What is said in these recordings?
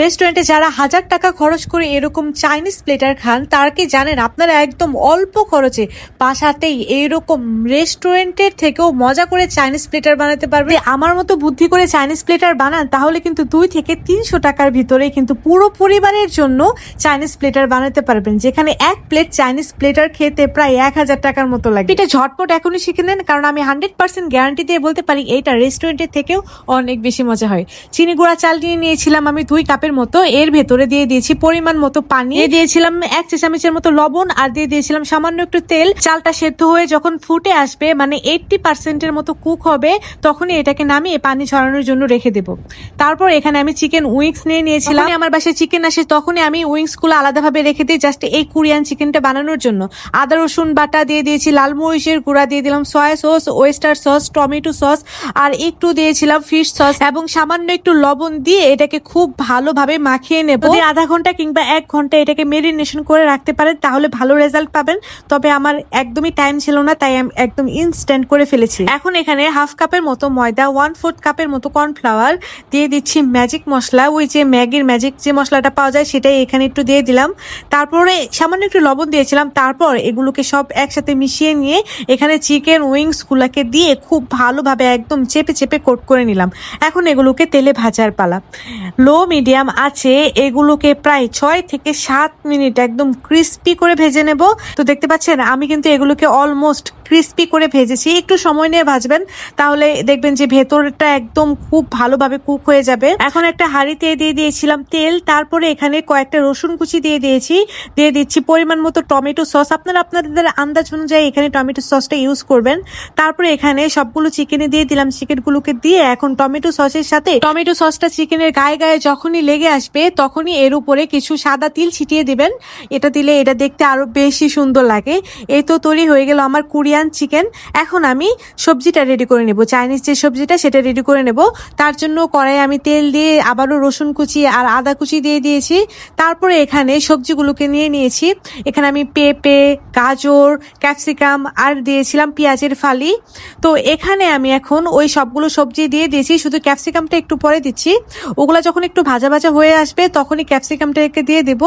রেস্টুরেন্টে যারা হাজার টাকা খরচ করে এরকম চাইনিজ প্লেটার খান, তার কি জানেন, আপনারা একদম অল্প খরচে বাসাতেই এইরকম রেস্টুরেন্টের থেকেও মজা করে চাইনিজ প্লেটার বানাতে পারবে আমার মতো বুদ্ধি করে চাইনিজ প্লেটার বানান, তাহলে কিন্তু দুই থেকে তিনশো টাকার ভিতরে কিন্তু পুরো পরিবারের জন্য চাইনিজ প্লেটার বানাতে পারবেন, যেখানে এক প্লেট চাইনিজ প্লেটার খেতে প্রায় এক হাজার টাকার মতো লাগে। এটা ঝটপট এখনই শিখে নেন, কারণ আমি হান্ড্রেড পার্সেন্ট গ্যারান্টি দিয়ে বলতে পারি, এইটা রেস্টুরেন্টের থেকেও অনেক বেশি মজা হয়। চিনি গুঁড়া চাল নিয়ে নিয়েছিলাম আমি দুই কাপের মতো এর ভেতরে দিয়ে দিয়েছি পরিমাণ মতো পানি। দিয়ে দিয়েছিলাম এক চা চামচের মতো লবণ আর দিয়ে দিয়েছিলাম সামান্য একটু তেল। চালটা সেদ্ধ হয়ে যখন ফুটে আসবে মানে এইটটি পার্সেন্টের মতো কুক হবে তখনই এটাকে নামিয়ে পানি ছড়ানোর জন্য রেখে দেব। তারপর এখানে আমি চিকেন উইংস নিয়ে নিয়েছিলাম। আমার বাসায় চিকেন আসে তখনই আমি উইংসগুলো আলাদাভাবে রেখে দিই জাস্ট এই কোরিয়ান চিকেনটা বানানোর জন্য। আদা রসুন বাটা দিয়ে দিয়েছি লাল মরিচের গুঁড়া দিয়ে দিলাম soya sauce oyster sauce tomato sauce আর একটু দিয়েছিলাম ফিশ সস এবং সামান্য একটু লবণ দিয়ে এটাকে খুব ভালোভাবে মাখিয়ে নেব। যদি আধা ঘণ্টা কিংবা এক ঘণ্টা এটাকে মেরিনেশন করে রাখতে পারেন, তাহলে ভালো রেজাল্ট পাবেন। তবে আমার একদমই টাইম ছিল না, তাই আমি একদম ইনস্ট্যান্ট করে ফেলেছি। এখন এখানে হাফ কাপের মতো ময়দা ওয়ান ফোর্থ কাপের মতো কর্নফ্লাওয়ার দিয়ে দিচ্ছি ম্যাজিক মশলা। ওই যে ম্যাগির ম্যাজিক যে মশলাটা পাওয়া যায়, সেটাই এখানে একটু দিয়ে দিলাম। তারপরে সামান্য একটু লবণ দিয়েছিলাম। তারপর এগুলোকে সব একসাথে মিশিয়ে নিয়ে এখানে চিকেন উইংস গুলাকে দিয়ে খুব ভালোভাবে একদম চেপে চেপে কোট করে নিলাম। এখন এগুলোকে তেলে ভাজার পালা। লো মিডিয়াম আছে, এগুলোকে প্রায় ছয় থেকে সাত মিনিট একদম ক্রিস্পি করে ভেজে নেব। তো দেখতে পাচ্ছেন, আমি কিন্তু এগুলোকে অলমোস্ট ক্রিস্পি করে ভেজেছি। একটু সময় নিয়ে ভাজবেন, তাহলে দেখবেন যে ভেতরটা একদম খুব ভালোভাবে কুক হয়ে যাবে। এখন একটা হাঁড়িতে দিয়ে দিয়েছিলাম তেল, তারপরে এখানে কয়েকটা রসুন কুচি দিয়ে দিয়েছি। দিয়ে দিচ্ছি পরিমাণ মতো টমেটো সস। আপনারা আপনাদের আন্দাজ অনুযায়ী এখানে টমেটো সসটা ইউজ করবেন। তারপরে এখানে সবগুলো চিকেনে দিয়ে দিলাম। চিকেনগুলোকে দিয়ে এখন টমেটো সসের সাথে, টমেটো সসটা চিকেনের গায়ে গায়ে যখনই লেগে আসবে, তখনই এর উপরে কিছু সাদা তিল ছিটিয়ে দিবেন। এটা দিলে এটা দেখতে আরও বেশি সুন্দর লাগে। এই তো তৈরি হয়ে গেল আমার কোরিয়ান চিকেন। এখন আমি সবজিটা রেডি করে নেব। চাইনিজ যে সবজিটা, সেটা রেডি করে নেব। তার জন্য কড়াই আমি তেল দিয়ে আবারও রসুন কুচি আর আদা কুচি দিয়ে দিয়েছি। তারপরে এখানে সবজিগুলোকে নিয়ে নিয়েছি। এখানে আমি পেঁপে, গাজর, ক্যাপসিকাম আর দিয়েছিলাম পেঁয়াজের ফালি। তো এখানে আমি এখন ওই সবগুলো সবজি দিয়ে দিয়েছি। শুধু ক্যাপসিকামটা একটু পরে দিচ্ছি। ওগুলা যখন একটু ভাজা ভাজা হয়ে আসবে, তখনই ক্যাপসিকামটাকে দিয়ে দেব।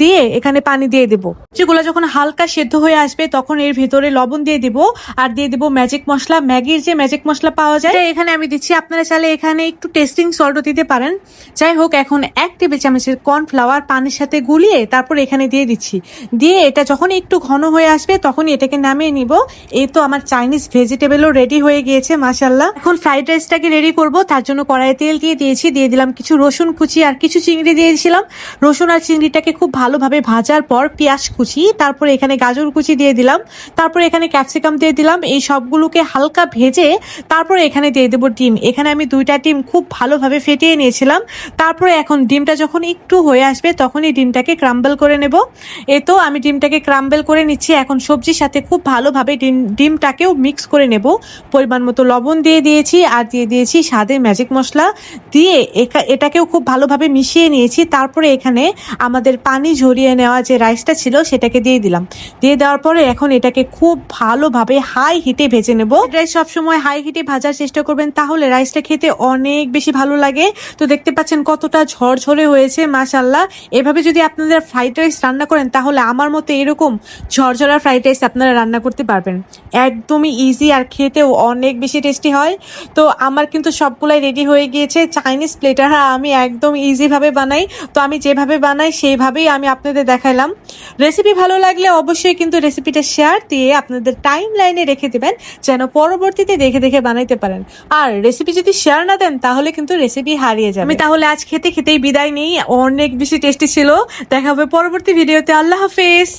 দিয়ে এখানে পানি দিয়ে দেব। যেগুলো যখন হালকা সেদ্ধ হয়ে আসবে, তখন এর ভেতরে লবণ দিয়ে দিব আর দিয়ে দিব ম্যাজিক মশলা। ম্যাগির যে ম্যাজিক মশলা পাওয়া যায়, এখানে আমি দিচ্ছি। আপনারা চাইলে এখানে একটু টেস্টিং সল্টও দিতে পারেন। যাই হোক, এখন এক টেবিল চামচের কর্নফ্লাওয়ার পানির সাথে গুলিয়ে তারপর এখানে দিয়ে দিচ্ছি। দিয়ে এটা যখন একটু ঘন হয়ে আসবে, তখনই এটাকে নামিয়ে নিব। এই তো আমার চাইনিজ ভেজিটেবলও রেডি হয়ে গিয়েছে মাসাল্লাহ এখন ফ্রাইড রাইসটাকে রেডি করব। তার জন্য কড়াইয়ে তেল দিয়ে দিয়েছি। দিয়ে দিলাম কিছু রসুন কুচি আর কিছু চিংড়ি দিয়েছিলাম। রসুন আর চিংড়িটাকে খুব ভালোভাবে ভাজার পর পেঁয়াজ কুচি, তারপরে এখানে গাজর কুচি দিয়ে দিলাম, তারপরে এখানে ক্যাপসিকাম দিয়ে দিলাম, এই সবগুলোকে হালকা ভেজে তারপরে এখানে দিয়ে দেবো ডিম। এখানে আমি দুইটা ডিম খুব ভালোভাবে ফেটিয়ে নিয়েছিলাম, তারপরে এখন ডিমটা যখন একটু হয়ে আসবে তখনই ডিমটাকে ক্রাম্বল করে নেব। এ তো আমি ডিমটাকে ক্রাম্বল করে নিচ্ছি, এখন সবজির সাথে খুব ভালোভাবে ডিম, ডিমটাকেও মিক্স করে নেব। পরিমাণ মতো লবণ দিয়ে দিয়েছি, আর দিয়ে দিয়েছি স্বাদে ম্যাজিক মশলা। দিয়ে এটাকেও খুব ভালোভাবে মিশিয়ে নিয়েছি। তারপরে এখানে আমাদের পানি ঝরিয়ে নেওয়া যে রাইসটা ছিল সেটাকে দিয়ে দিলাম। দিয়ে দেওয়ার পরে এখন এটাকে খুব ভালোভাবে হাই হিটে ভেজে নেব। রাইস সবসময় হাই হিটে ভাজার চেষ্টা করবেন, তাহলে রাইসটা খেতে অনেক বেশি ভালো লাগে। তো দেখতে পাচ্ছেন কতটা ঝরঝরে হয়েছে মাশাল্লাহ এভাবে যদি আপনাদের ফ্রাইড রাইস রান্না করেন, তাহলে আমার মতো এরকম ঝরঝরা ফ্রাইড রাইস আপনারা রান্না করতে পারবেন। একদমই ইজি আর খেতেও অনেক বেশি টেস্টি হয়। তো আমার কিন্তু সবগুলাই রেডি হয়ে গিয়েছে। চাইনিজ প্লেটার আমি একদম ইজিভাবে বানাই। তো আমি যেভাবে বানাই, সেইভাবেই আমি আপনাদের দেখাইলাম। রেসিপি ভালো লাগলে অবশ্যই কিন্তু রেসিপিটা শেয়ার দিয়ে আপনাদের টাইম লাইনে রেখে দেবেন, যেন পরবর্তীতে দেখে দেখে বানাইতে পারেন। আর রেসিপি যদি শেয়ার না দেন, তাহলে কিন্তু রেসিপি হারিয়ে যাবে। আমি তাহলে আজ খেতে খেতেই বিদায় নেই। অনেক বেশি টেস্টি ছিল। দেখা হবে পরবর্তী ভিডিওতে আল্লাহ হাফেজ!